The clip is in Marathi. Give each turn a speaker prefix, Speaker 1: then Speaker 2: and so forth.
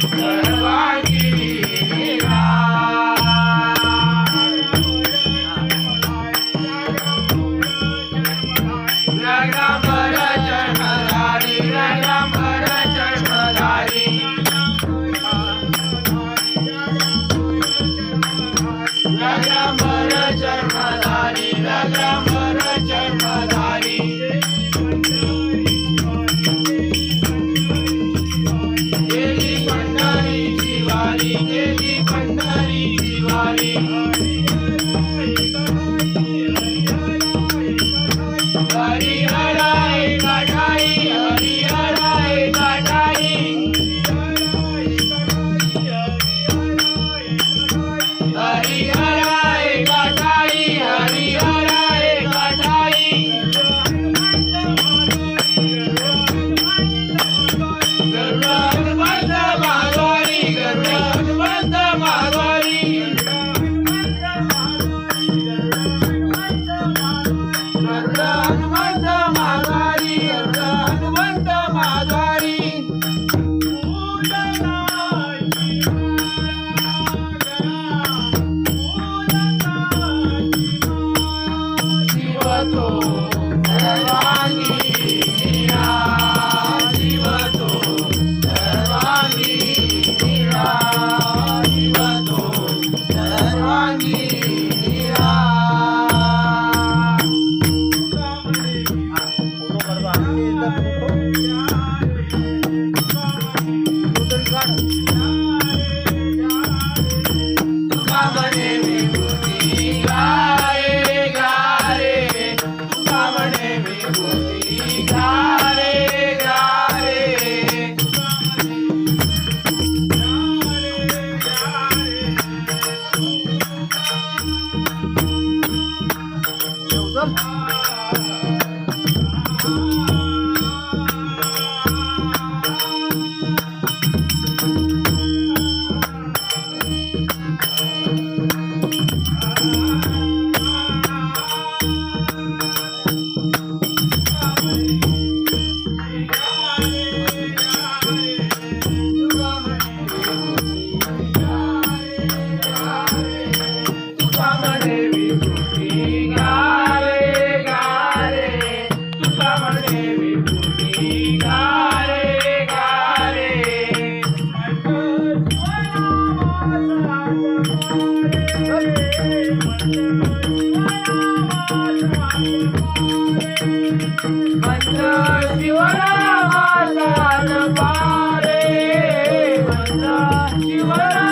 Speaker 1: Caramba! Oh. शिवरामाला पारे शिवरा